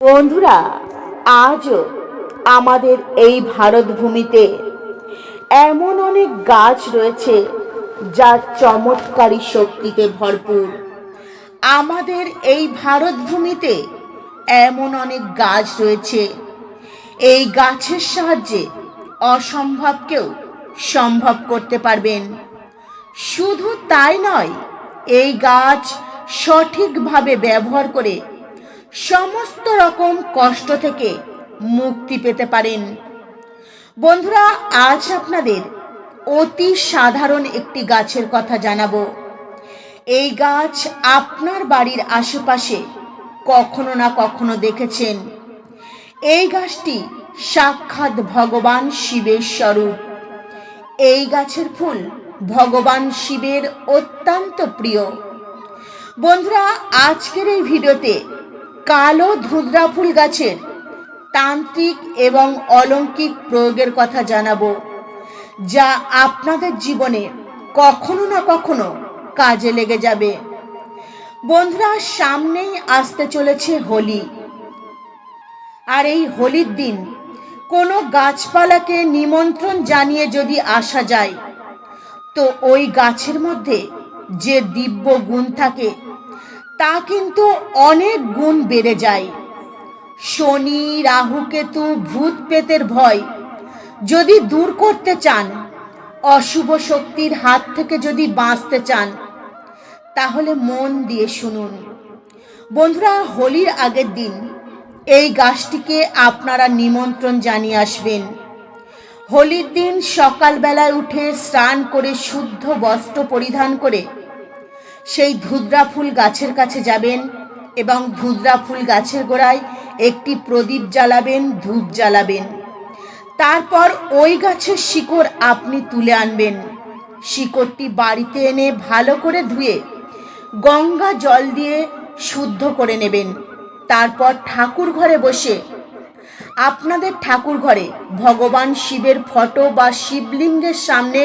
বন্ধুরা, আজও আমাদের এই ভারত ভূমিতে এমন অনেক গাছ রয়েছে যা চমৎকারী শক্তিতে ভরপুর। আমাদের এই ভারত ভূমিতে এমন অনেক গাছ রয়েছে। এই গাছের সাহায্যে অসম্ভবকেও সম্ভব করতে পারবেন। শুধু তাই নয়, এই গাছ সঠিকভাবে ব্যবহার করে সমস্ত রকম কষ্ট থেকে মুক্তি পেতে পারেন। বন্ধুরা, আজ আপনাদের অতি সাধারণ একটি গাছের কথা জানাব। এই গাছ আপনার বাড়ির আশেপাশে কখনো না কখনো দেখেছেন। এই গাছটি সাক্ষাৎ ভগবান শিবের স্বরূপ। এই গাছের ফুল ভগবান শিবের অত্যন্ত প্রিয়। বন্ধুরা, আজকের এই ভিডিওতে কালো ধুদ্রা ফুল গাছের তান্ত্রিক এবং অলৌকিক প্রয়োগের কথা জানাব, যা আপনাদের জীবনে কখনো না কখনো কাজে লেগে যাবে। বন্ধুরা, সামনেই আসতে চলেছে হোলি। আর এই হোলির দিন কোনো গাছপালাকে নিমন্ত্রণ জানিয়ে যদি আসা যায়, তো ওই গাছের মধ্যে যে দিব্য গুণ থাকে তা কিন্তু অনেক গুণ বেড়ে যায়। শনি, রাহুকেতু, ভূত পেতের ভয়। যদি দূর করতে চান, অশুভ শক্তির হাত থেকে যদি বাঁচতে চান, তাহলে মন দিয়ে শুনুন। বন্ধুরা, হোলির আগের দিন এই গাছটিকে আপনারা নিমন্ত্রণ জানিয়ে আসবেন। হোলির দিন সকালবেলায় উঠে স্নান করে শুদ্ধ বস্ত্র পরিধান করে সেই ধুদ্রা ফুল গাছের কাছে যাবেন এবং ধুদ্রা ফুল গাছের গোড়ায় একটি প্রদীপ জ্বালাবেন, ধূপ জ্বালাবেন। তারপর ওই গাছের শিকড় আপনি তুলে আনবেন। শিকড়টি বাড়িতে এনে ভালো করে ধুয়ে গঙ্গা জল দিয়ে শুদ্ধ করে নেবেন। তারপর ঠাকুর ঘরে বসে আপনাদের ঠাকুর ঘরে ভগবান শিবের ফটো বা শিবলিঙ্গের সামনে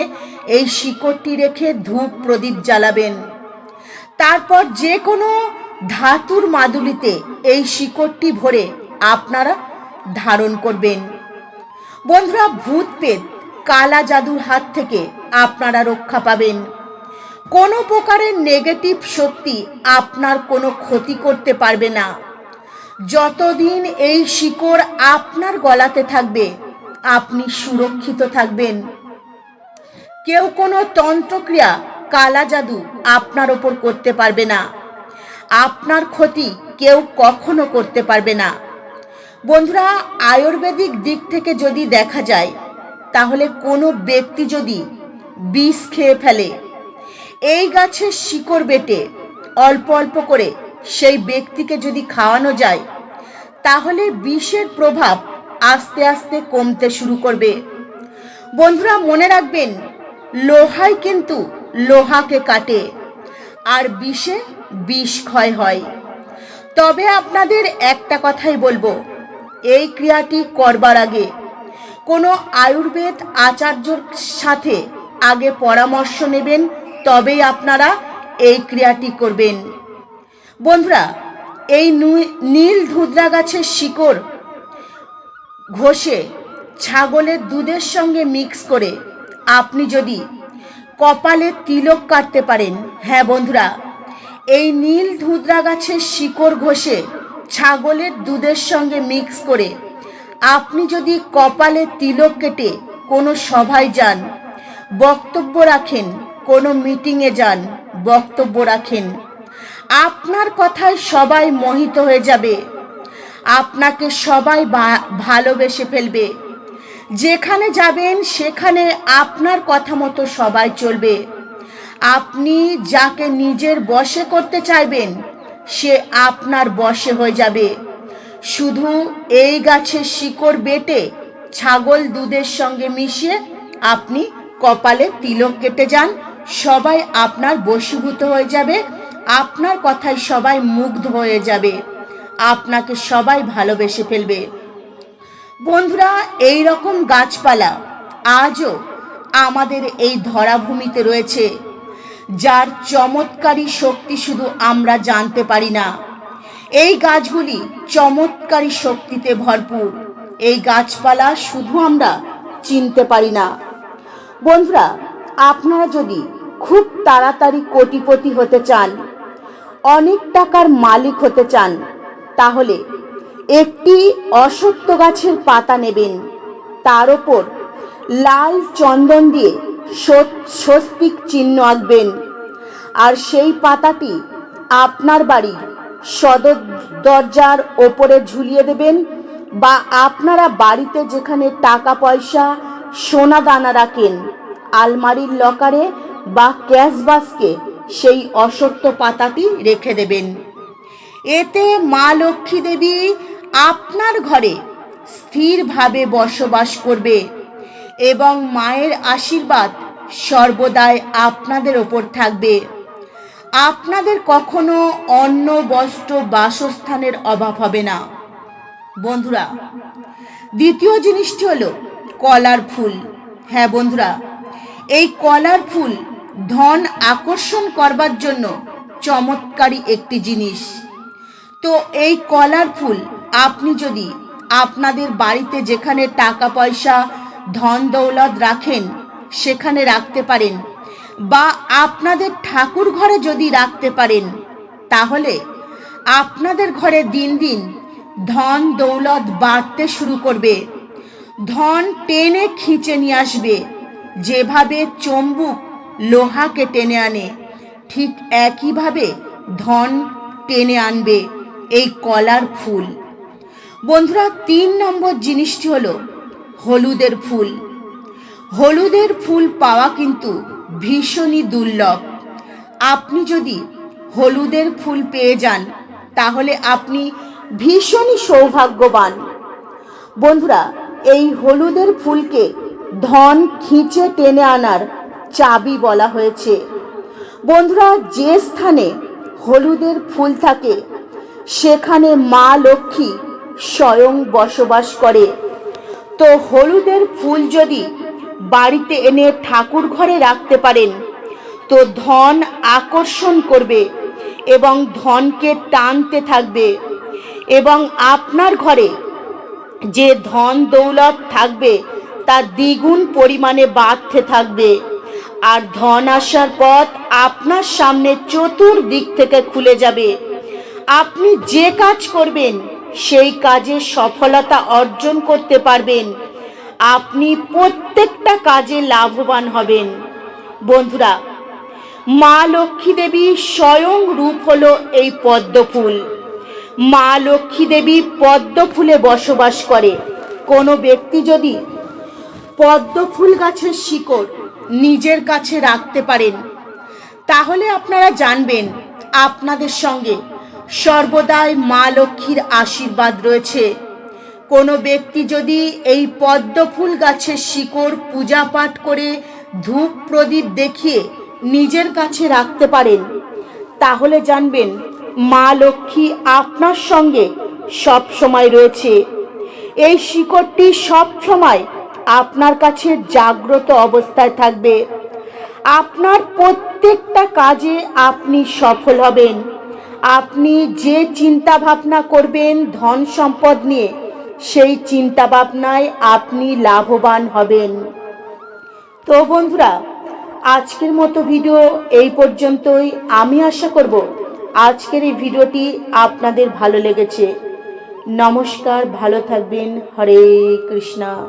এই শিকড়টি রেখে ধূপ প্রদীপ জ্বালাবেন। তারপর যে কোনো ধাতুর মাদুলিতে এই শিকড়টি ভরে আপনারা ধারণ করবেন। বন্ধুরা ভূত পেত কালা জাদুর হাত থেকে আপনারা রক্ষা পাবেন। কোনো প্রকারের নেগেটিভ শক্তি আপনার কোনো ক্ষতি করতে পারবে না। যতদিন এই শিকড় আপনার গলাতে থাকবে, আপনি সুরক্ষিত থাকবেন। কেউ কোনো তন্ত্রক্রিয়া কালা জাদু আপনার ওপর করতে পারবে না। আপনার ক্ষতি কেউ কখনো করতে পারবে না। বন্ধুরা, আয়ুর্বেদিক দিক থেকে যদি দেখা যায়, তাহলে কোনো ব্যক্তি যদি বিষ খেয়ে ফেলে, এই গাছের শিকড় বেটে অল্প অল্প করে সেই ব্যক্তিকে যদি খাওয়ানো যায়, তাহলে বিষের প্রভাব আস্তে আস্তে কমতে শুরু করবে। বন্ধুরা, মনে রাখবেন, লোহাই কিন্তু লোহাকে কাটে। আর বিষে বিষ ক্ষয় হয়। তবে আপনাদের একটা কথাই বলব, এই ক্রিয়াটি করবার আগে কোনো আয়ুর্বেদ আচার্যর সাথে আগে পরামর্শ নেবেন, তবেই আপনারা এই ক্রিয়াটি করবেন। বন্ধুরা, এই নীল ধুদ্রা গাছের শিকড় ঘষে ছাগলের দুধের সঙ্গে মিক্স করে আপনি যদি কপালে তিলক কাটতে পারেন। হ্যাঁ বন্ধুরা, এই নীল ধুদ্রা গাছের শিকড় ঘষে ছাগলের দুধের সঙ্গে মিক্স করে আপনি যদি কপালে তিলক কেটে কোনো সভায় যান, বক্তব্য রাখেন, কোনো মিটিংয়ে যান, বক্তব্য রাখেন, আপনার কথায় সবাই মোহিত হয়ে যাবে। আপনাকে সবাই ভালোবেসে ফেলবে। যেখানে যাবেন, সেখানে আপনার কথা মতো সবাই চলবে। আপনি যাকে নিজের বশে করতে চাইবেন, সে আপনার বশে হয়ে যাবে। শুধু এই গাছের শিকড় বেটে ছাগল দুধের সঙ্গে মিশিয়ে আপনি কপালে তিলক কেটে যান, সবাই আপনার বশীভূত হয়ে যাবে, আপনার কথায় সবাই মুগ্ধ হয়ে যাবে, আপনাকে সবাই ভালোবেসে ফেলবে। বন্ধুরা এই রকম গাছপালা আজও আমাদের এই ধরাভূমিতে রয়েছে, যার চমৎকারী শক্তি শুধু আমরা জানতে পারি না। এই গাছগুলি চমৎকারী শক্তিতে ভরপুর। এই গাছপালা শুধু আমরা চিনতে পারি না। বন্ধুরা, আপনারা যদি খুব তাড়াতাড়ি কোটিপতি হতে চান, অনেক টাকার মালিক হতে চান, তাহলে একটি অসত্য গাছের পাতা নেবেন। তার ওপর লাল চন্দন দিয়ে সত- স্বস্তিক চিহ্ন আঁকবেন। আর সেই পাতাটি আপনার বাড়ির সদর দরজার ওপরে ঝুলিয়ে দেবেন বা আপনারা বাড়িতে যেখানে টাকা পয়সা, সোনা দানা রাখেন, আলমারির লকারে বা ক্যাশ বাস্কে সেই অসত্য পাতাটি রেখে দেবেন। এতে মা লক্ষ্মী দেবী আপনার ঘরে স্থিরভাবে বসবাস করবে এবং মায়ের আশীর্বাদ সর্বদাই আপনাদের ওপর থাকবে। আপনাদের কখনো অন্ন, বস্ত্র, বাসস্থানের অভাব হবে না। বন্ধুরা, দ্বিতীয় জিনিসটি হলো কলার ফুল। হ্যাঁ বন্ধুরা, এই কলার ফুল ধন আকর্ষণ করবার জন্য চমৎকারী একটি জিনিস। তো এই কলার ফুল আপনি যদি আপনাদের বাড়িতে যেখানে টাকা পয়সা, ধন দৌলত রাখেন, সেখানে রাখতে পারেন বা আপনাদের ঠাকুর ঘরে যদি রাখতে পারেন, তাহলে আপনাদের ঘরে দিন দিন ধন দৌলত বাড়তে শুরু করবে। ধন টেনে খিঁচে নিয়ে আসবে। যেভাবে চম্বুক লোহাকে টেনে আনে, ঠিক একইভাবে ধন টেনে আনবে এই কলার ফুল। বন্ধুরা, তিন নম্বর জিনিসটি হলো হলুদের ফুল। হলুদের ফুল পাওয়া কিন্তু ভীষণই দুর্লভ। আপনি যদি হলুদের ফুল পেয়ে যান, তাহলে আপনি ভীষণই সৌভাগ্যবান। বন্ধুরা, এই হলুদের ফুলকে ধন খিঁচে টেনে আনার চাবি বলা হয়েছে। বন্ধুরা, যে স্থানে হলুদের ফুল থাকে, সেখানে মা লক্ষ্মী স্বয়ং বসবাস করে। তো হলুদের ফুল যদি বাড়িতে এনে ঠাকুর ঘরে রাখতে পারেন, তো ধন আকর্ষণ করবে এবং ধনকে টানতে থাকবে এবং আপনার ঘরে যে ধন দৌলত থাকবে, তা দ্বিগুণ পরিমাণে বাড়তে থাকবে। আর ধন আসার পথ আপনার সামনে চতুর্দিক থেকে খুলে যাবে। আপনি যে কাজ করবেন সেই কাজে সফলতা অর্জন করতে পারবেন। আপনি প্রত্যেকটা কাজে লাভবান হবেন। বন্ধুরা, মা লক্ষ্মী দেবী স্বয়ং রূপ হলো এই পদ্মফুল। মা লক্ষ্মী দেবী পদ্ম ফুলে বসবাস করে। কোনো ব্যক্তি যদি পদ্মফুল গাছের শিকড় নিজের কাছে রাখতে পারেন, তাহলে আপনারা জানবেন আপনাদের সঙ্গে সর্বদাই মা লক্ষ্মীর আশীর্বাদ রয়েছে। কোনো ব্যক্তি যদি এই পদ্ম ফুল গাছের শিকড় পূজা পাঠ করে ধূপ প্রদীপ দেখিয়ে নিজের কাছে রাখতে পারেন, তাহলে জানবেন মা লক্ষ্মী আপনার সঙ্গে সব সময় রয়েছে। এই শিকড়টি সব সময় আপনার কাছে জাগ্রত অবস্থায় থাকবে। আপনার প্রত্যেকটা কাজে আপনি সফল হবেন। আপনি যে চিন্তা ভাবনা করবেন ধন সম্পদ নিয়ে, সেই চিন্তা ভাবনায় আপনি লাভবান হবেন। তো বন্ধুরা, আজকের মতো ভিডিও এই পর্যন্তই। আমি আশা করব আজকের এই ভিডিওটি আপনাদের ভালো লেগেছে। নমস্কার, ভালো থাকবেন। হরে কৃষ্ণা।